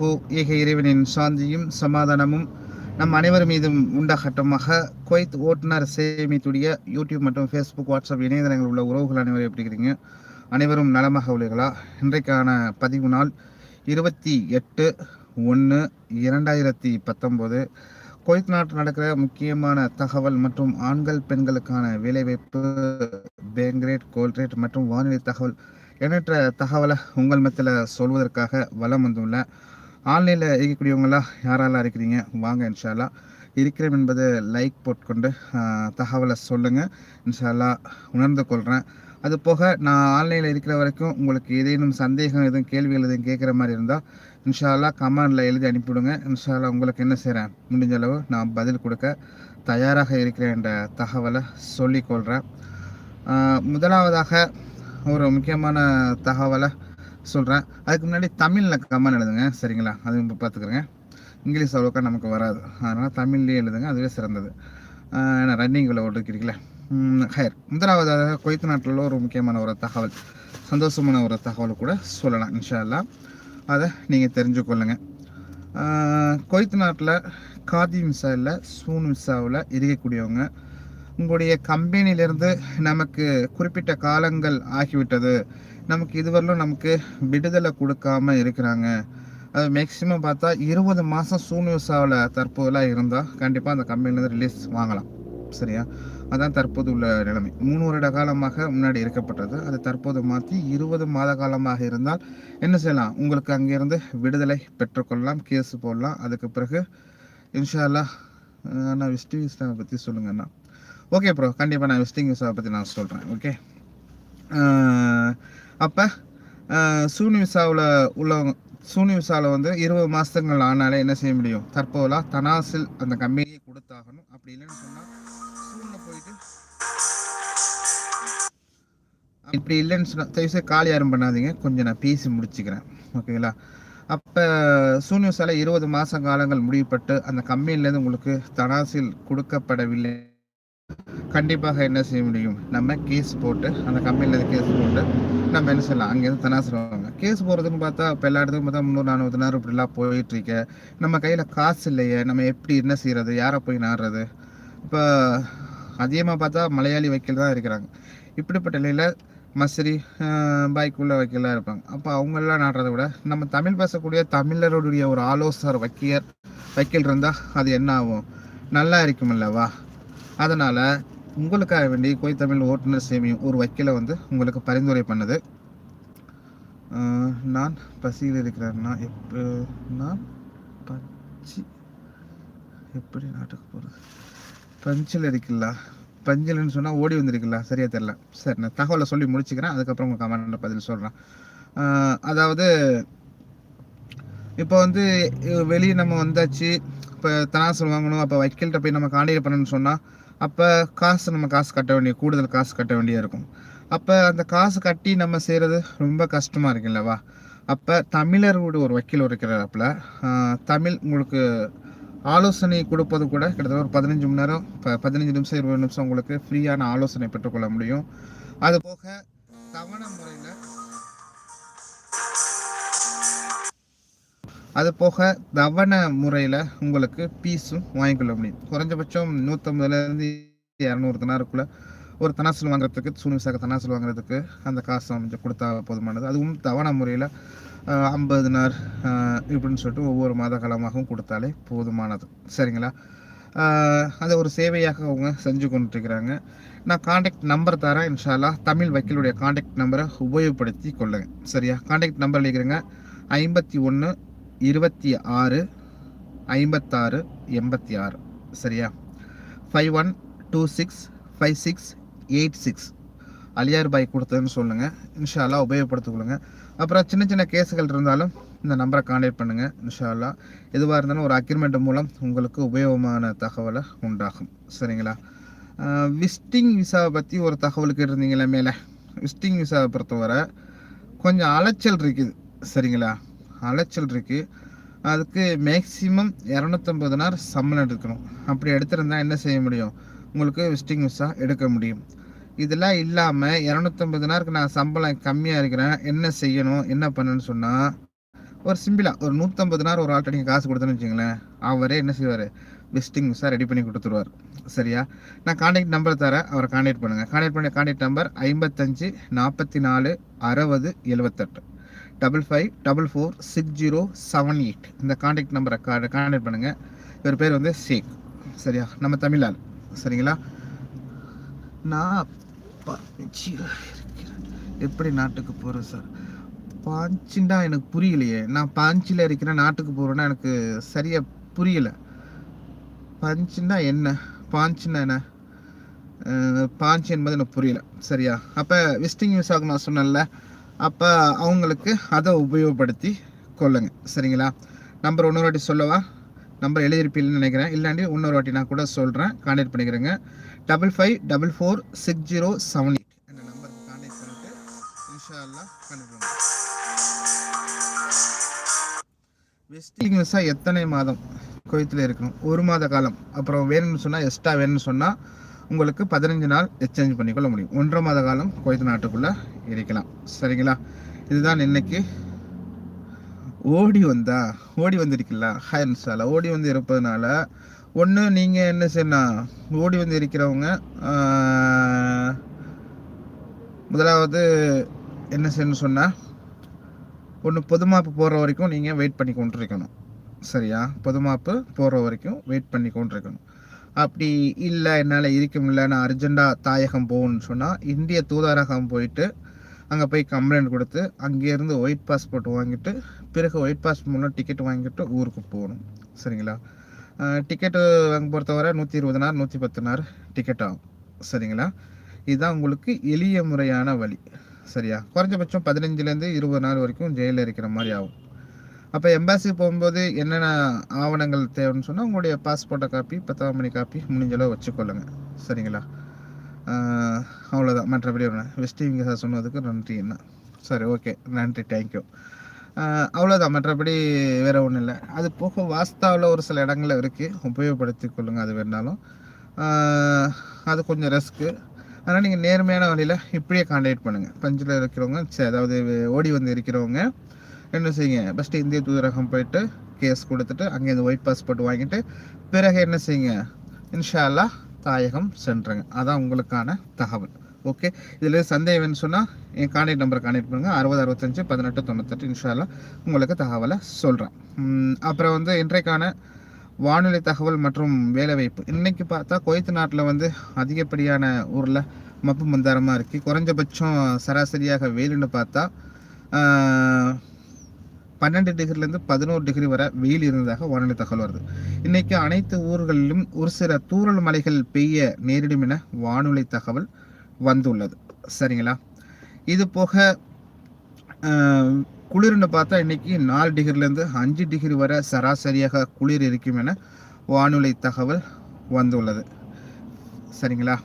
ஹோ ஏக இறைவனின் சாந்தியும் சமாதானமும் நம் அனைவர் மீதும் உண்டாகட்டமாக. குவைத் ஓட்டுநர் சேமித்துடைய யூடியூப் மற்றும் ஃபேஸ்புக் வாட்ஸ்அப் இணையதளங்கள் உள்ள உறவுகள் அனைவரும் எப்படி இருக்கிறீங்க? அனைவரும் நலமாக உள்ளீர்களா? இன்றைக்கான பதிவு நாள் இருபத்தி எட்டு ஒன்று இரண்டாயிரத்தி பத்தொம்போது. குவைத் நாட்டில் நடக்கிற முக்கியமான தகவல் மற்றும் ஆண்கள் பெண்களுக்கான வேலைவாய்ப்பு பேங்க்ரேட் கோல்ரேட் மற்றும் வானிலை தகவல் எண்ணற்ற தகவலை உங்கள் மத்தியில் சொல்வதற்காக வலம் வந்துள்ளேன் ஆன்லைனில் இருக்கக்கூடியவங்களா யாரெல்லாம் இருக்கிறீங்க? வாங்க இன்ஷால்லா. இருக்கிறேன் என்பது லைக் போட்டுக்கொண்டு தகவலை சொல்லுங்கள் இன்ஷால்லா உணர்ந்து கொள்கிறேன் அது போக நான் ஆன்லைனில் இருக்கிற வரைக்கும் உங்களுக்கு ஏதேனும் சந்தேகம் எதுவும் கேள்விகள் எதுவும் கேட்குற மாதிரி இருந்தால் இன்ஷால்லா கமெண்டில் எழுதி அனுப்பிவிடுங்க. இன்ஷால்லா உங்களுக்கு என்ன செய்கிறேன் முடிஞ்ச அளவு நான் பதில் கொடுக்க தயாராக இருக்கிறேன் என்ற தகவலை சொல்லிக்கொள்கிறேன் முதலாவதாக ஒரு முக்கியமான தகவலை சொல்கிறேன் அதுக்கு முன்னாடி தமிழில் கம்மன் எழுதுங்க. சரிங்களா? அது இப்போ பார்த்துக்குறேங்க இங்கிலீஷ் அவ்வளோக்கா நமக்கு வராது. அதனால் தமிழ்லேயே எழுதுங்க. அதுவே சிறந்தது. ஏன்னா ரன்னிங் ரன்னிங்கில் ஓட்டுக்கிறீங்களே ஹயர் முதலாவதாக கொய்த்து நாட்டில் ஒரு முக்கியமான ஒரு தகவல். சந்தோஷமான ஒரு தகவல் கூட சொல்லலாம் இன்ஷா அல்லாஹ் அதை நீங்கள் தெரிஞ்சுக்கொள்ளுங்க ஆஹ் கொய்த்து நாட்டில் காதி மிசாவில் சூன் மிசாவில் இருக்கக்கூடியவங்க உங்களுடைய கம்பெனியிலிருந்து நமக்கு குறிப்பிட்ட காலங்கள் ஆகிவிட்டது. நமக்கு இதுவரையிலும் நமக்கு விடுதலை கொடுக்காம இருக்கிறாங்க. அது மேக்சிமம் பார்த்தா இருபது மாதம் சூன் தற்போதெல்லாம் இருந்தால் கண்டிப்பாக அந்த கம்பெனிலேருந்து ரிலீஸ் வாங்கலாம். சரியா? அதான் தற்போது உள்ள நிலைமை. மூணு வருட காலமாக முன்னாடி இருக்கப்பட்டது. அது தற்போது மாற்றி இருபது மாத காலமாக இருந்தால் என்ன செய்யலாம்? உங்களுக்கு அங்கேருந்து விடுதலை பெற்றுக்கொள்ளலாம் கேஸ் போடலாம். அதுக்கு பிறகு இன்ஷா அல்லாஹ் அஹ் அண்ணா விசாவை பற்றி சொல்லுங்க அண்ணா. ஓகே ப்ரோ கண்டிப்பாக நான் விசிட்டிங் விசாவை பற்றி நான் சொல்கிறேன் ஓகே அப்போ சூனி விசாவில் உள்ளவங்க சூனி விசாவில் வந்து இருபது மாதங்கள் ஆனாலே என்ன செய்ய முடியும்? தற்போதெல்லாம் தனாசில் அந்த கம்பெனியை கொடுத்தாகணும். அப்படி இல்லைன்னு சொன்னால் சூனில் போயிட்டு இப்படி இல்லைன்னு சொன்னால் தயவுசெய்து காலி யாரும் பண்ணாதீங்க. கொஞ்சம் நான் பேசி முடிச்சுக்கிறேன். ஓகேங்களா? அப்போ சூனியசால இருபது மாத காலங்கள் முடிவுபட்டு அந்த கம்பெனிலேருந்து உங்களுக்கு தனாசில் கொடுக்கப்படவில்லை. கண்டிப்பாக என்ன செய்ய முடியும்? நம்ம கேஸ் போட்டு அந்த கம்பெனிலேருந்து கேஸ் போட்டு நம்ம என்ன செய்யலாம் அங்கேருந்து தனாசில் கேஸ் போகிறதுன்னு பார்த்தா இப்போ எல்லா இடத்துக்கும் பார்த்தா முந்நூறு நானூறு நேரம் இப்படிலாம் போயிட்டுருக்க நம்ம கையில் காசு இல்லையே. நம்ம எப்படி என்ன செய்கிறது யாரை போய் நாடுறது? இப்போ அதிகமாக பார்த்தா மலையாளி வைக்கல் தான் இருக்கிறாங்க. இப்படிப்பட்ட நிலையில் மசரி பைக்குள்ளே வைக்கலாம் இருப்பாங்க. அப்போ அவங்களெலாம் நாடுறதை விட நம்ம தமிழ் பேசக்கூடிய தமிழருடைய ஒரு ஆலோசகர் வக்கியர் வைக்கல் இருந்தால் அது என்ன ஆகும்? நல்லா இருக்கும் அல்லவா அதனால் உங்களுக்காக வேண்டி கோய் தமிழ் ஓட்டுநர் சேமியும் ஒரு வக்கீலை வந்து உங்களுக்கு பரிந்துரை பண்ணுது. நான் பசியில் இருக்கிறேன்னா எப்போ நான் பச்சி எப்படி நாட்டுக்கு போகிறது பஞ்சில் இருக்குல்ல பஞ்சில்னு சொன்னால் ஓடி வந்திருக்குல்ல சரியாக தெரில சரி நான் தகவலை சொல்லி முடிச்சுக்கிறேன். அதுக்கப்புறம் உங்கள் கமெண்ட்டில் பதில் சொல்கிறேன் அதாவது இப்போ வந்து வெளியே நம்ம வந்தாச்சு இப்போ தனாசல் வாங்கணும் அப்போ வக்கீல்கிட்ட போய் நம்ம காண்டிகை பண்ணணும்னு சொன்னால் அப்போ காசு நம்ம காசு கட்ட வேண்டிய கூடுதல் காசு கட்ட வேண்டியா இருக்கும். அப்போ அந்த காசு கட்டி நம்ம செய்கிறது ரொம்ப கஷ்டமாக இருக்குல்லவா அப்போ தமிழரோட ஒரு வக்கீல் இருக்கிறப்பல தமிழ் உங்களுக்கு ஆலோசனை கொடுப்பது கூட கிட்டத்தட்ட ஒரு பதினஞ்சு மணி நேரம் ப பதினஞ்சு நிமிஷம் இருபது நிமிஷம் உங்களுக்கு ஃப்ரீயான ஆலோசனை பெற்றுக்கொள்ள முடியும். அது போக தவணை முறையில் அது போக தவணை முறையில் உங்களுக்கு பீஸும் வாங்கிக்கொள்ள முடியும். குறைஞ்சபட்சம் நூற்றம்பதுலேருந்து இரநூறு தினாருக்குள்ளே ஒரு தனாசல் வாங்குறதுக்கு சூனிசாக தனாசல் வாங்குறதுக்கு அந்த காசு அமைச்சு கொடுத்தா போதுமானது. அதுவும் தவணை முறையில் ஐம்பது நாள் இப்படின்னு சொல்லிட்டு ஒவ்வொரு மாத காலமாகவும் கொடுத்தாலே போதுமானது. சரிங்களா? அதை ஒரு சேவையாக அவங்க செஞ்சு கொண்டுருக்கிறாங்க. நான் காண்டாக்ட் நம்பர் தரேன் இன்ஷால்லா தமிழ் வக்கீலுடைய காண்டாக்ட் நம்பரை உபயோகப்படுத்தி கொள்ளுங்க. சரியா? காண்டாக்ட் நம்பர் எழுதிக்கிறேங்க ஐம்பத்தி ஒன்று இருபத்தி ஆறு ஐம்பத்தாறு எண்பத்தி ஆறு. சரியா? Five one two six five six eight six Aliyar Bhai கொடுத்ததுன்னு சொல்லுங்கள் இன்ஷால்லா உபயோகப்படுத்திக்கொள்ளுங்க அப்புறம் சின்ன சின்ன கேஸுகள் இருந்தாலும் இந்த நம்பரை காண்டாக்ட் பண்ணுங்கள் இன்ஷால்லா எதுவாக இருந்தாலும் ஒரு அக்ரிமெண்ட் மூலம் உங்களுக்கு உபயோகமான தகவலை உண்டாகும். சரிங்களா? விஸ்டிங் விசாவை பற்றி ஒரு தகவல் கேட்டிருந்தீங்களே மேலே. விஸ்டிங் விசாவை பொறுத்தவரை கொஞ்சம் அலைச்சல் இருக்குது. சரிங்களா? அலைச்சல் இருக்குது அதுக்கு மேக்ஸிமம் இரநூத்தம்பது நாள் சம்பளம் எடுக்கணும். அப்படி எடுத்திருந்தால் என்ன செய்ய முடியும்? உங்களுக்கு விசிட்டிங் விசா எடுக்க முடியும். இதெல்லாம் இல்லாமல் இரநூத்தம்பது நாளுக்கு நான் சம்பளம் கம்மியாக இருக்கிறேன். என்ன செய்யணும்? என்ன பண்ணணும்னு சொன்னால் ஒரு சிம்பிளாக ஒரு நூற்றம்பது நாள் ஒரு ஆள்கிட்ட நீங்கள் காசு கொடுத்தேன்னு வச்சுங்களேன் அவரே என்ன செய்வார்? விசிட்டிங் விசா ரெடி பண்ணி கொடுத்துருவார். சரியா? நான் கான்டாக்ட் நம்பர் தரேன். அவரை கான்டாக்ட் பண்ணுங்கள் கான்டாக்ட் பண்ண கான்டாக்ட் நம்பர் ஐம்பத்தஞ்சு நாற்பத்தி நாலு அறுபது எழுவத்தெட்டு. Double five double four six zero seven eight இந்த காண்டாக்ட் நம்பரை கான்டாக்ட் பண்ணுங்கள் இவர் பேர் வந்து ஷேக். சரியா? நம்ம தமிழால். சரிங்களா? நான் எப்படி நாட்டுக்கு போகிறேன் சார்? பாஞ்சிண்டா எனக்கு புரியலையே. நான் பாஞ்சியில் இருக்கிற நாட்டுக்கு போகிறேன்னா எனக்கு சரியாக புரியலை. பஞ்சுன்னா என்ன? பாஞ்சுன்னா என்ன? பாஞ்சு என்பது எனக்கு புரியல. சரியா? அப்போ விசிட்டிங் விசாவுக்கு நான் சொன்னேன்ல. அப்போ அவங்களுக்கு அதை உபயோகப்படுத்தி கொள்ளுங்க. சரிங்களா? நம்பர் இன்னொரு வாட்டி சொல்லவா? நம்பர் எழுதியிருப்பீங்கன்னு நினைக்கிறேன். இல்லாண்டி இன்னொரு வாட்டி நான் கூட சொல்கிறேன் கான்டாக்ட் பண்ணிக்கிறேங்க. Double five double four six zero seven eight இந்த நம்பருக்கு கான்டாக்ட் பண்ணிட்டு இன்ஷா அல்லாஹ் கான்டாக்ட் வெஸ்டிங் விசா எத்தனை மாதம் குவைத்தில் இருக்கணும்? ஒரு மாத காலம். அப்புறம் வேணும்னு சொன்னால் எக்ஸ்ட்ரா வேணும்னு சொன்னால் உங்களுக்கு பதினஞ்சு நாள் எக்ஸ்சேஞ்ச் பண்ணிக்கொள்ள முடியும். ஒன்றரை மாத காலம் குவைத் நாட்டுக்குள்ளே இருக்கலாம். சரிங்களா? இதுதான் இன்னைக்கு. ஓடி வந்தா ஓடி வந்திருக்கல ஹயன்ஸால் ஓடி வந்து இருப்பதுனால ஒன்று நீங்கள் என்ன செய்யணும் ஓடி வந்து இருக்கிறவங்க முதலாவது என்ன செய்யணும்னு சொன்னால் ஒன்று பொதுமாப்பு போகிற வரைக்கும் நீங்கள் வெயிட் பண்ணி கொண்டிருக்கணும். சரியா? பொதுமாப்பு போகிற வரைக்கும் வெயிட் பண்ணி கொண்டிருக்கணும். அப்படி இல்லை என்னால் இருக்க முடியல நான் அர்ஜெண்ட்டாக தாயகம் போகணும்னு சொன்னால் இந்திய தூதரகம் போயிட்டு அங்கே போய் கம்ப்ளைண்ட் கொடுத்து அங்கேருந்து ஒயிட் பாஸ்போர்ட் வாங்கிட்டு பிறகு ஒயிட் பாஸ்போர்ட் மூலம் டிக்கெட் வாங்கிட்டு ஊருக்கு போகணும். சரிங்களா? டிக்கெட்டு வாங்க பொறுத்தவரை நூற்றி இருபது நாள் நூற்றி பத்து நாள் டிக்கெட் ஆகும். சரிங்களா? இதுதான் உங்களுக்கு எளிய முறையான வழி. சரியா? குறைஞ்சபட்சம் பதினஞ்சுலேருந்து இருபது நாள் வரைக்கும் ஜெயிலில் இருக்கிற மாதிரி ஆகும். அப்போ எம்பாசி போகும்போது என்னென்ன ஆவணங்கள் தேவைன்னு சொன்னால் உங்களுடைய பாஸ்போர்ட்டை காப்பி பத்தாம் மணி காப்பி முடிஞ்சளவு வச்சுக்கொள்ளுங்க. சரிங்களா? அவ்வளோதான் மற்றபடி ஒன்று வெஸ்டிங் சார் சொன்னதுக்கு நன்றி என்ன? சரி ஓகே நன்றி தேங்க்யூ அவ்வளோதான் மற்றபடி வேறு ஒன்றும் இல்லை. அது போக வாஸ்தாவில் ஒரு சில இடங்களில் இருக்குது உபயோகப்படுத்தி கொள்ளுங்கள் அது வேணாலும். அது கொஞ்சம் ரிஸ்க்கு அதனால் நீங்கள் நேர்மையான வழியில் இப்படியே கான்டாக்ட் பண்ணுங்கள் பஞ்சில் இருக்கிறவங்க சரி அதாவது ஓடி வந்து இருக்கிறவங்க என்ன செய்யுங்க? ஃபஸ்ட்டு இந்திய தூதரகம் போயிட்டு கேஸ் கொடுத்துட்டு அங்கேருந்து ஒயிட் பாஸ்போர்ட் வாங்கிட்டு பிறகு என்ன செய்யுங்க? இன்ஷால்லா தாயகம் சென்றுங்க. அதான் உங்களுக்கான தகவல். ஓகே இதில் சந்தேகம்னு சொன்னால் என் கான்டாக்ட் நம்பரை கான்டாக்ட் பண்ணுங்கள் அறுபது அறுபத்தஞ்சு பதினெட்டு தொண்ணூத்தெட்டு. இன்ஷால்லா உங்களுக்கு தகவலை சொல்கிறேன் அப்புறம் வந்து இன்றைக்கான வானிலை தகவல் மற்றும் வேலைவாய்ப்பு. இன்றைக்கி பார்த்தா குவைத் நாட்டில் வந்து அதிகப்படியான ஊரில் மப்பு மந்தாரமாக இருக்குது குறைஞ்சபட்சம் சராசரியாக வெயில்னு பார்த்தா பன்னெண்டு டிகிரிலேருந்து பதினோரு டிகிரி வரை வெயில் இருந்ததாக வானிலை தகவல் வருது. இன்னைக்கு அனைத்து ஊர்களிலும் ஒரு சில தூறல் மலைகள் பெய்ய நேரிடும் என வானொலி தகவல் வந்துள்ளது. சரிங்களா? இது போக குளிர்னு பார்த்தா இன்னைக்கு நாலு டிகிரிலேருந்து அஞ்சு டிகிரி வரை சராசரியாக குளிர் இருக்கும் என வானொலி தகவல் வந்துள்ளது. சரிங்களா?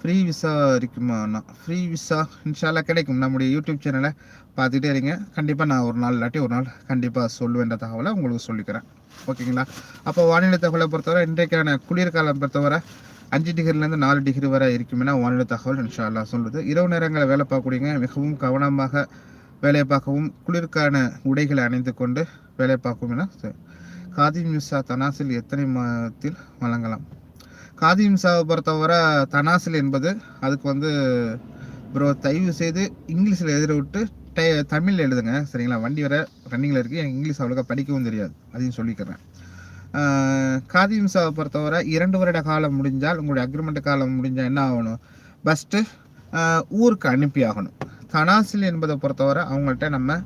ஃப்ரீ விசா இருக்குமாண்ணா? ஃப்ரீ விசா இன்ஷால்லாம் கிடைக்கும். நம்முடைய யூடியூப் சேனலை பார்த்துட்டே இருங்க. கண்டிப்பாக நான் ஒரு நாள் இல்லாட்டி ஒரு நாள் கண்டிப்பாக சொல்லுவேன்ற தகவலை உங்களுக்கு சொல்லிக்கிறேன். ஓகேங்களா? அப்போ வானிலை தகவலை பொறுத்தவரை இன்றைக்கான குளிர்காலம் பொறுத்தவரை அஞ்சு டிகிரிலேருந்து நாலு டிகிரி வரை இருக்குமென வானிலை தகவல் இன்ஷால்லா சொல்லுது. இரவு நேரங்களில் வேலை பார்க்கக்கூடியங்க மிகவும் கவனமாக வேலை பார்க்கவும் குளிர்கான உடைகளை அணிந்து கொண்டு வேலை பார்க்கும் என காதி மிஸ்ஸா தனாசில் எத்தனை மாதத்தில் வழங்கலாம்? காதி மிஸ்ஸாவை பொறுத்தவரை தனாசில் என்பது அதுக்கு வந்து ப்ரோ தயவு செய்து இங்கிலீஷில் எழுத விட்டு டை தமிழில் எழுதுங்க சரிங்களா? வண்டி வர ரன்னிங்கில் இருக்குது எனக்கு இங்கிலீஷ் அவ்வளோக்கா படிக்கவும் தெரியாது. அதையும் சொல்லிக்கிறேன். ஆஹ் காதி மிஸ்ஸாவை பொறுத்தவரை இரண்டு வருட காலம் முடிஞ்சால் உங்களுடைய அக்ரிமெண்ட் காலம் முடிஞ்சால் என்ன ஆகணும்? ஃபஸ்ட்டு ஊருக்கு அனுப்பி ஆகணும். தனாசில் என்பதை பொறுத்தவரை அவங்கள்ட்ட நம்ம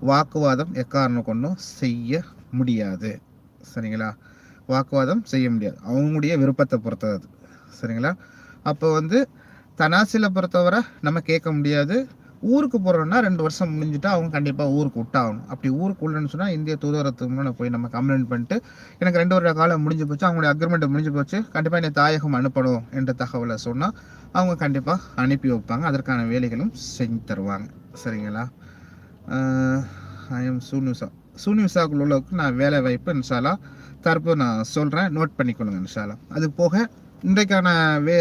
வாக்குவாதம் எக்காரணம் கொண்டும் செய்ய முடியாது. சரிங்களா? வாக்குவாதம் செய்ய முடியாது. அவங்களுடைய விருப்பத்தை பொறுத்தது. சரிங்களா? அப்போ வந்து தனாசில பொறுத்தவரை நம்ம கேட்க முடியாது. ஊருக்கு போகிறோம்னா ரெண்டு வருஷம் முடிஞ்சுட்டா அவங்க கண்டிப்பாக ஊருக்கு விட்டாகணும். அப்படி ஊருக்கு உள்ளன்னு சொன்னால் இந்திய தூதரத்துக்கு முன்னாடி போய் நம்ம கம்ப்ளைண்ட் பண்ணிட்டு எனக்கு ரெண்டு வருட காலம் முடிஞ்சு போச்சு அவங்களுடைய அக்ரிமெண்ட் முடிஞ்சு போச்சு கண்டிப்பாக என்னை தாயகம் அனுப்பணும் என்ற தகவலை சொன்னால் அவங்க கண்டிப்பாக அனுப்பி வைப்பாங்க. அதற்கான வேலைகளும் செஞ்சு தருவாங்க. சரிங்களா? I am சூனிசா. சூனிசாக்குள்ள உள்ளவுக்கு நான் வேலை வாய்ப்பு இன்ஷாலா தரப்பு நான் சொல்கிறேன் நோட் பண்ணிக்கொள்ளுங்க இன்ஷாலா அது போக இன்றைக்கான வே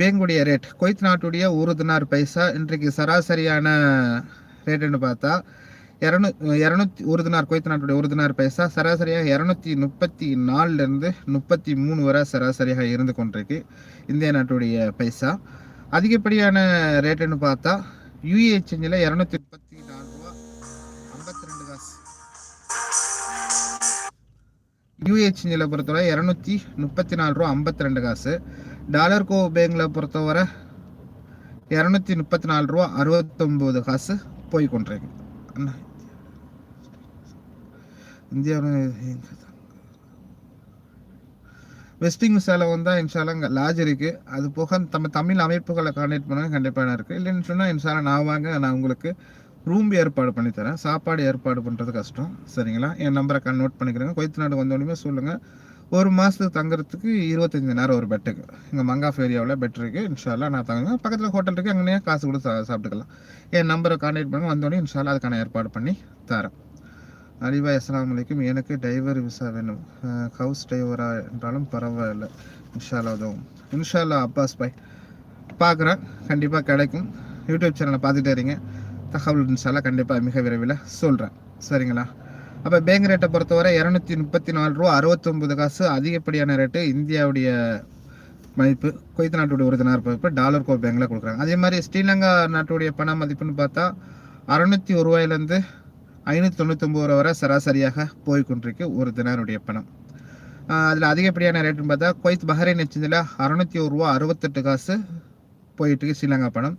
பேங்குடைய ரேட் குவைத் நாட்டுடைய ஒரு தினார் பைசா இன்றைக்கு சராசரியான ரேட்டுன்னு பார்த்தா இரநூ இரநூத்தி ஒரு தினார் குவைத் நாட்டுடைய ஒரு தினார் பைசா சராசரியாக இரநூத்தி முப்பத்தி நாலுலேருந்து முப்பத்தி மூணு வரை சராசரியாக இருந்து கொண்டிருக்கு இந்திய நாட்டுடைய பைசா. அதிகப்படியான ரேட்டுன்னு பார்த்தா யூஏ எக்ஸ்சேஞ்சில் இரநூத்தி முப்பத்தி நாலு ரூபா ஐம்பத்தி ரெண்டு காசு. யூஏ எக்ஸ்சேஞ்சில் பொறுத்தவரை இரநூத்தி முப்பத்தி நாலு ரூபா ஐம்பத்தி ரெண்டு காசு. டாலர் கோ பேங்கில் பொறுத்தவரை இரநூத்தி முப்பத்தி நாலு ரூபா அறுபத்தொம்போது காசு போய் கொண்டிருக்கு. அண்ணா இந்தியாவில் வெஸ்டிங் சேலை வந்தால் இன்ஷால இங்கே லாஜ் இருக்குது அது போக நம்ம தமிழ் அமைப்புகளை கான்டாக்ட் பண்ணால் கண்டிப்பாக இருக்குது இல்லைன்னு சொன்னால் இன்ஷால நான் வாங்க நான் உங்களுக்கு ரூம் ஏற்பாடு பண்ணித்தரேன் சாப்பாடு ஏற்பாடு பண்ணுறது கஷ்டம். சரிங்களா? என் நம்பரை நோட் பண்ணிக்கிறேங்க. கொய்த்து நாடு வந்தோடனே சொல்லுங்கள் ஒரு மாதத்துக்கு தங்குறதுக்கு இருபத்தஞ்சி நேரம் ஒரு பெட்டுக்கு இங்கே மங்காஃப் ஏரியாவில் பெட் இருக்குது இன்ஷால்லாம் நான் தங்குங்க பக்கத்தில் ஹோட்டல் இருக்குது அங்கேயே காசு கொடுத்து சா சாப்பிட்டுக்கலாம். என் நம்பரை கான்டாக்ட் பண்ணுங்க. வந்தோடனே இன்ஷால்லா அதுக்கான ஏற்பாடு பண்ணி தரேன். அலிபா அஸ்லாம் வலைக்கும் எனக்கு டிரைவர் விசா வேணும். ஹவுஸ் டிரைவராக என்றாலும் பரவாயில்லை. இன்ஷால்லா உதவும். இன்ஷால்லா அப்பாஸ் பாய். பார்க்குறேன். கண்டிப்பாக கிடைக்கும். யூடியூப் சேனலை பார்த்துட்டே இருங்க. தகவல் இன்ஷால்லா கண்டிப்பாக மிக விரைவில் சொல்கிறேன் சரிங்களா? அப்போ பேங்க் ரேட்டை பொறுத்தவரை இரநூத்தி முப்பத்தி நாலு ரூபா அறுபத்தொம்பது காசு அதிகப்படியான ரேட்டு இந்தியாவுடைய மதிப்பு குவைத் நாட்டுடைய ஒரு தினார் மதிப்பு டாலர் கோ பேங்கில் கொடுக்குறாங்க. அதே மாதிரி ஸ்ரீலங்கா நாட்டுடைய பண மதிப்புன்னு பார்த்தா அறநூற்றி ஒரு ரூபாயிலேருந்து ஐநூற்றி தொண்ணூத்தொம்பது ரூபா வரை சராசரியாக போய் கொண்டிருக்கு ஒரு தினாருடைய பணம். அதில் அதிகப்படியான ரேட்டுன்னு பார்த்தா குவைத் பஹ்ரைன் எக்ஸ்சேஞ்சில் அறநூற்றி ஒரு ரூபா அறுபத்தெட்டு காசு போயிட்டுருக்கு ஸ்ரீலங்கா பணம்.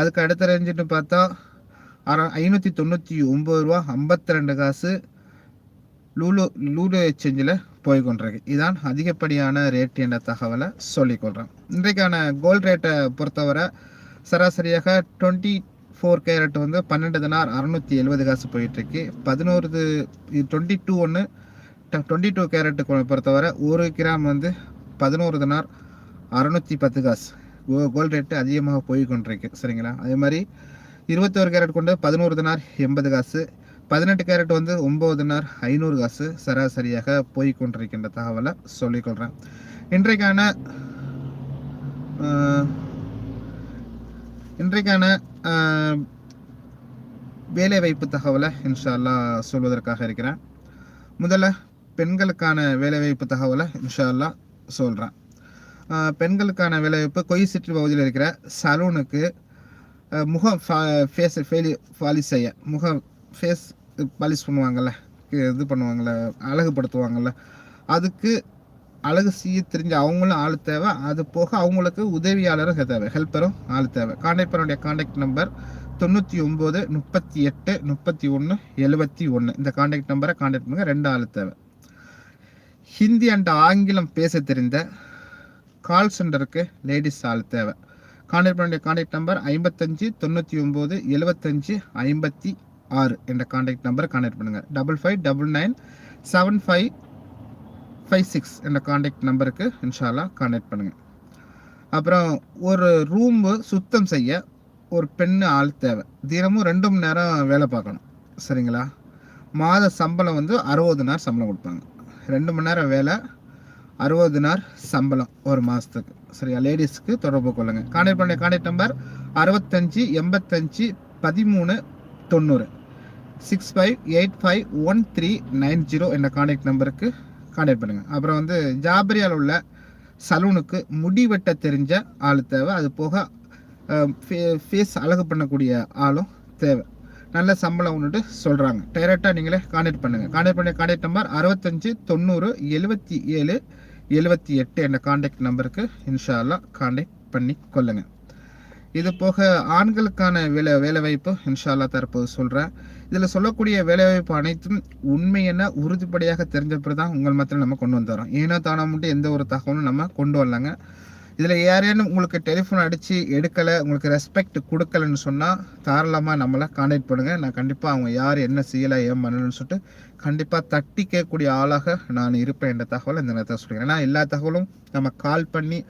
அதுக்கு அடுத்த ரேஞ்சுன்னு பார்த்தா அற ஐநூற்றி தொண்ணூற்றி ஒம்பது ரூபா ஐம்பத்தி ரெண்டு காசு லூலு லூலு எக்ஸ்சேஞ்சில் போய் கொண்டிருக்கு இதான் அதிகப்படியான ரேட் என்ற தகவலை சொல்லிக்கொள்கிறேன் இன்றைக்கான கோல்ட் ரேட்டை பொறுத்தவரை சராசரியாக டுவெண்ட்டி ஃபோர் கேரட் வந்து பன்னெண்டு தினார் அறநூற்றி எழுபது காசு போயிட்டுருக்கு. பதினோரு டுவெண்ட்டி டூ ஒன்று டுவெண்ட்டி டூ கேரட்டு பொறுத்தவரை ஒரு கிராம் வந்து பதினோரு தினார் அறநூற்றி பத்து காசு. கோ ரேட்டு அதிகமாக போய் கொண்டிருக்கு சரிங்களா? அதே மாதிரி இருபத்தோரு கேரட் கொண்டு பதினோரு தினார் எண்பது காசு. பதினெட்டு கேரட் வந்து ஒம்பது தினார் ஐநூறு காசு சராசரியாக போய்கொண்டிருக்கின்ற தகவலை சொல்லிக்கொள்கிறேன் இன்றைக்கான இன்றைக்கான வேலைவாய்ப்பு தகவலை இன்ஷா சொல்வதற்காக இருக்கிறேன். முதல்ல பெண்களுக்கான வேலைவாய்ப்பு தகவலை இன்ஷா அல்லா சொல்கிறேன் பெண்களுக்கான வேலைவாய்ப்பு கொய் சிற்றி பகுதியில் இருக்கிற சலூனுக்கு முகம் ஃபேஸ் ஃபேலி ஃபாலி செய்ய முகம் ஃபேஸ் பாலிஷ் பண்ணுவாங்கள்ல இது பண்ணுவாங்கள்ல அழகுபடுத்துவாங்கள்ல அதுக்கு அழகு செய்ய தெரிஞ்ச அவங்களும் ஆள் தேவை. அது போக அவங்களுக்கு உதவியாளரும் தேவை ஹெல்ப்பரும் ஆள் தேவை. கான்டாக்ட் பண்ண கான்டாக்ட் நம்பர் தொண்ணூற்றி ஒம்பது முப்பத்தி எட்டு முப்பத்தி ஒன்று எழுபத்தி ஒன்று இந்த கான்டாக்ட் நம்பரை கான்டாக்ட் பண்ணுங்க ரெண்டு ஆள் தேவை. ஹிந்தி அண்ட் ஆங்கிலம் பேச தெரிந்த கால் சென்டருக்கு லேடிஸ் ஆள் தேவை. கான்டாக்ட் பண்ண கான்டாக்ட் நம்பர் ஐம்பத்தஞ்சு தொண்ணூற்றி ஒம்பது எழுபத்தஞ்சு ஐம்பத்தி ஆறு என்ற காண்டாக்ட் நம்பரை கான்டாக்ட் பண்ணுங்கள் double five double nine seven five five six என்ற காண்டாக்ட் நம்பருக்கு இன்ஷால்லா கான்டாக்ட் பண்ணுங்கள் அப்புறம் ஒரு ரூம்பு சுத்தம் செய்ய ஒரு பெண்ணு ஆள் தேவை. தினமும் ரெண்டு மணி நேரம் வேலை பார்க்கணும். சரிங்களா? மாத சம்பளம் வந்து அறுபது நாள் சம்பளம் கொடுப்பாங்க. ரெண்டு மணி நேரம் வேலை அறுபது நாள் சம்பளம் ஒரு மாதத்துக்கு சரியா? லேடிஸ்க்கு தொடர்பு கொள்ளுங்கள் கான்டாக்ட் பண்ண கான்டாக்ட் நம்பர் அறுபத்தஞ்சி எண்பத்தஞ்சு பதிமூணு தொண்ணூறு. Six five eight five one three nine zero என்ற கான்டாக்ட் நம்பருக்கு கான்டாக்ட் பண்ணுங்கள் அப்புறம் வந்து ஜாபரியால் உள்ள சலூனுக்கு முடி வெட்ட தெரிஞ்ச ஆள் தேவை. அது போக ஃபேஸ் அழகு பண்ணக்கூடிய ஆளும் தேவை. நல்ல சம்பளம் ஒன்றுட்டு சொல்கிறாங்க டைரெக்டாக நீங்களே கான்டாக்ட் பண்ணுங்கள் கான்டாக்ட் பண்ணி கான்டாக்ட் நம்பர் அறுபத்தஞ்சு தொண்ணூறு எழுபத்தி ஏழு எழுபத்தி எட்டு என்ற கான்டாக்ட் நம்பருக்கு இன்ஷா அல்லா கான்டாக்ட் பண்ணி கொள்ளுங்கள் இது போக ஆண்களுக்கான வேலை வேலைவாய்ப்பு இன்ஷால்லா தற்போது சொல்கிறேன் இதில் சொல்லக்கூடிய வேலைவாய்ப்பு அனைத்தும் உண்மை உறுதிப்படியாக தெரிஞ்ச பிறகு தான் உங்கள் மத்தியில் நம்ம கொண்டு வந்துடுறோம் ஏனோ தானா மட்டும் எந்த ஒரு தகவலும் நம்ம கொண்டு வரலாங்க. இதில் யாரையானும் உங்களுக்கு டெலிஃபோன் அடித்து எடுக்கலை உங்களுக்கு ரெஸ்பெக்ட் கொடுக்கலன்னு சொன்னால் தாராளமாக நம்மளை கான்டாக்ட் பண்ணுங்கள் நான் கண்டிப்பாக அவங்க யார் என்ன செய்யலை ஏன் பண்ணணும்னு சொல்லிட்டு கண்டிப்பாக தட்டி கேட்கக்கூடிய ஆளாக நான் இருப்பேன் என்ற தகவலை இந்த நேரத்தில் சொல்கிறேன் ஏன்னா எல்லா தகவலும் நம்ம கால் பண்ணி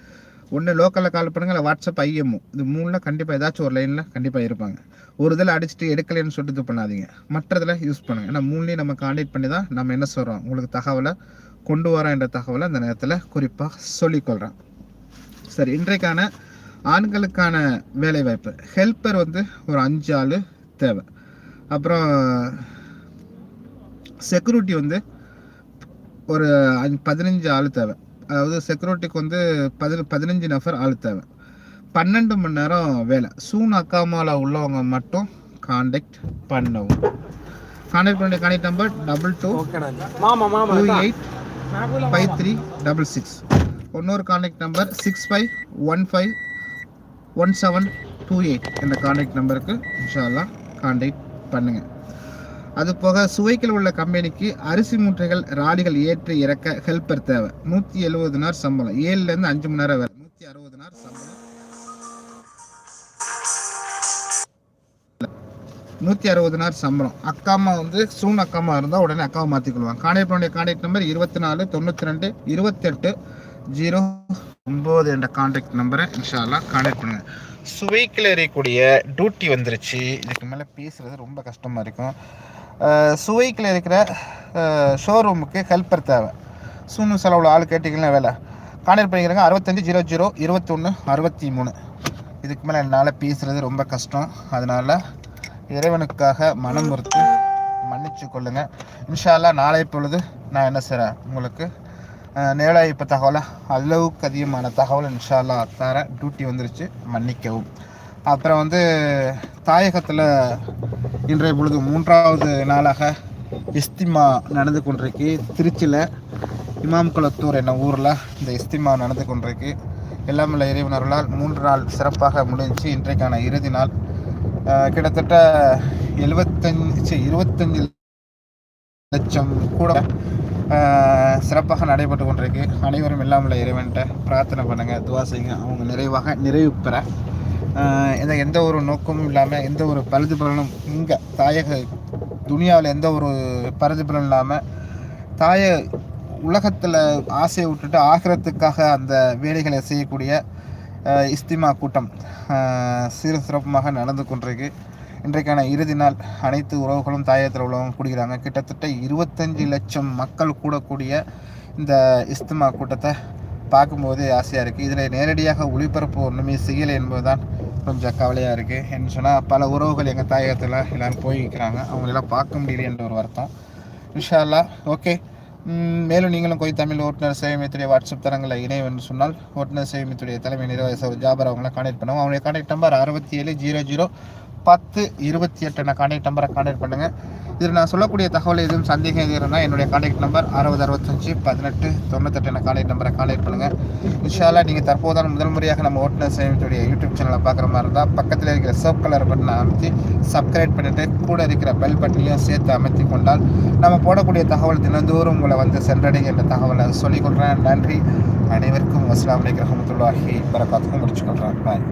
ஒன்று லோக்கலில் கால் பண்ணுங்கள் இல்லை வாட்ஸ்அப் ஐஎம்ஓ இது மூணில் கண்டிப்பாக ஏதாச்சும் ஒரு லைனில் கண்டிப்பாக இருப்பாங்க. ஒரு இதில் அடிச்சுட்டு எடுக்கலைன்னு சொல்லிட்டு இது பண்ணாதீங்க. மற்றதில் யூஸ் பண்ணுங்கள் ஏன்னா மூணுலேயும் நம்ம காண்டாக்ட் பண்ணி தான் நம்ம என்ன சொல்கிறோம் உங்களுக்கு தகவலை கொண்டு வரோம் என்ற தகவலை அந்த நேரத்தில் குறிப்பாக சொல்லிக்கொள்கிறேன் சரி இன்றைக்கான ஆண்களுக்கான வேலைவாய்ப்பு. ஹெல்ப்பர் வந்து ஒரு அஞ்சு ஆள் தேவை. அப்புறம் செக்யூரிட்டி வந்து ஒரு அஞ்சு- பதினஞ்சு ஆள் தேவை. அதாவது செக்யூரிட்டிக்கு வந்து பதின பதினஞ்சு நபர் ஆள் தேவை. பன்னெண்டு மணி நேரம் வேலை. சூன் அக்காமாவில் உள்ளவங்க மட்டும் காண்டாக்ட் பண்ணவும். காண்டாக்ட் பண்ண contact number double two two eight five three double six இன்னொரு contact number six five one five one seven two eight என்ற காண்டாக்ட் நம்பருக்கு இன்ஷால்லா காண்டாக்ட் பண்ணுங்கள் அது போக சுவைக்கில் உள்ள கம்பெனிக்கு அரிசி மூட்டைகள் ராலிகள் ஏற்றி இறக்க ஹெல்ப்பர் தேவை. நூற்றி எழுபது நாள் சம்பளம். ஏழுலேருந்து அஞ்சு மணி நேரம் வேலை. நூற்றி அறுபது நாள் சம்பளம். நூற்றி அறுபது நாள் சம்பளம். அக்காமா வந்து சூன் அக்காமா இருந்தால் உடனே அக்காவை மாற்றிக்கொள்வாங்க கான்டாக்ட் பண்ண கான்டாக்ட் நம்பர் இருபத்தி நாலு தொண்ணூற்றி ரெண்டு இருபத்தெட்டு ஜீரோ ஒம்பது என்ற கான்டாக்ட் நம்பரை இன்ஷால்லாம் கான்டாக்ட் பண்ணுங்கள் சுவைக்கில் எறியக்கூடிய டியூட்டி வந்துருச்சு. இதுக்கு மேலே பேசுகிறது ரொம்ப கஷ்டமாக இருக்கும். சுவைக்கில் இருக்கிற ஷோரூமுக்கு ஹெல்ப்பர் தேவை. சூனு செலவில் ஆள் கேட்டிங்கன்னா வேலை. கான்டாக்ட் பண்ணிக்கிறேங்க அறுபத்தஞ்சு ஜீரோ ஜீரோ இருபத்தொன்று அறுபத்தி மூணு இதுக்கு மேலே என்னால் பேசுகிறது ரொம்ப கஷ்டம். அதனால் இறைவனுக்காக மனம் பொறுத்து மன்னிச்சு கொள்ளுங்கள் இன்ஷால்லா நாளை பொழுது நான் என்ன செய்கிறேன் உங்களுக்கு நேராக இப்போ தகவலை அளவுக்கு அதிகமான தகவல் இன்ஷால்லா தர டியூட்டி வந்துருச்சு. மன்னிக்கவும். அப்புறம் வந்து தாயகத்தில் இன்றைய பொழுது மூன்றாவது நாளாக இஸ்திமா நடந்து கொண்டிருக்கு. திருச்சியில் இமாம் குளத்தூர் என்ன ஊரில் இந்த இஸ்திமா நடந்து கொண்டிருக்கு. எல்லாமல்ல இறைவனர்களால் மூன்று நாள் சிறப்பாக முடிஞ்சு இன்றைக்கான இறுதி நாள். கிட்டத்தட்ட எழுபத்தஞ்சு இருபத்தஞ்சு லட்சம் கூட சிறப்பாக நடைபெற்று கொண்டிருக்கு. அனைவரும் இல்லாமல் இறைவன்கிட்ட பிரார்த்தனை பண்ணுங்கள் துவா செய்யுங்க. அவங்க நிறைவாக நிறைவு பெற. எந்த எந்த ஒரு நோக்கமும் இல்லாமல் எந்த ஒரு பழுது பலனும் இங்கே தாயக துனியாவில் எந்த ஒரு பழுது பலனும் இல்லாமல் தாய உலகத்தில் ஆசையை விட்டுட்டு ஆகிரத்துக்காக அந்த வேலைகளை செய்யக்கூடிய இஸ்திமா கூட்டம் சீர சிறப்புமாக நடந்து கொண்டிருக்கு. இன்றைக்கான இறுதி நாள். அனைத்து உறவுகளும் தாயத்தில் உள்ளவங்க கூடுகிறாங்க கிட்டத்தட்ட இருபத்தஞ்சி லட்சம் மக்கள் கூடக்கூடிய இந்த இஸ்திமா கூட்டத்தை பார்க்கும்போதே ஆசையாக இருக்குது இதில் நேரடியாக ஒளிபரப்பு ஒன்றுமே செய்யலை என்பதுதான் கொஞ்சம் கவலையாக இருக்குது என்ன சொன்னால் பல உறவுகள் எங்கள் தாயகத்தில் எல்லோரும் போயிருக்கிறாங்க. அவங்களெல்லாம் பார்க்க முடியல என்ற ஒரு வருத்தம். இன்ஷா ஓகே. மேலும் நீங்களும் கொய் தமிழ் ஓட்டுநர் சேமித்துடைய வாட்ஸ்அப் தரங்களில் இணைவென்று சொன்னால் ஓட்டுநர் சேமித்துடைய தலைமை நிர்வாக ஜாபர் அவங்கள கான்டாக்ட் பண்ணுவோம். அவங்களுடைய கான்டாக்ட் நம்பர் அறுபத்தி ஏழு ஜீரோ ஜீரோ பத்து இருபத்தி எட்டு என்ன கான்டாக்ட் நம்பரை கான்டாக்ட் பண்ணுங்கள் இதில் நான் சொல்லக்கூடிய தகவல் எதுவும் சந்தேகம் எதுவும் இருந்தால் என்னுடைய கான்டாக்ட் நம்பர் அறுபது அறுபத்தஞ்சு பதினெட்டு தொண்ணூத்தெட்டு என்ற கான்டாக்ட் நம்பரை கான்டாக்ட் பண்ணுங்கள் இன்ஷாலாக நீங்கள் தற்போதான முதல் முறையாக நம்ம ஓட்டுநர் சேமித்துடைய யூடியூப் சேனலை பார்க்குற மாதிரி இருந்தால் பக்கத்தில் இருக்கிற சப் கலர் பட்டனை அமைத்து சப்ஸ்கிரைப் பண்ணிவிட்டு கூட இருக்கிற பெல் பட்டனையும் சேர்த்து அமைத்து கொண்டால் நம்ம போடக்கூடிய தகவல் தினந்தோறும் உங்களை வந்து சென்றடைகின்ற தகவலை தகவலை சொல்லிக்கொள்கிறேன் நன்றி. அனைவருக்கும் அஸ்லாம் வலைக்கம் ரஹமத்துல்லாஹி வரகாத்துக்கும் முடிச்சுக்கொள்கிறேன் பாய்.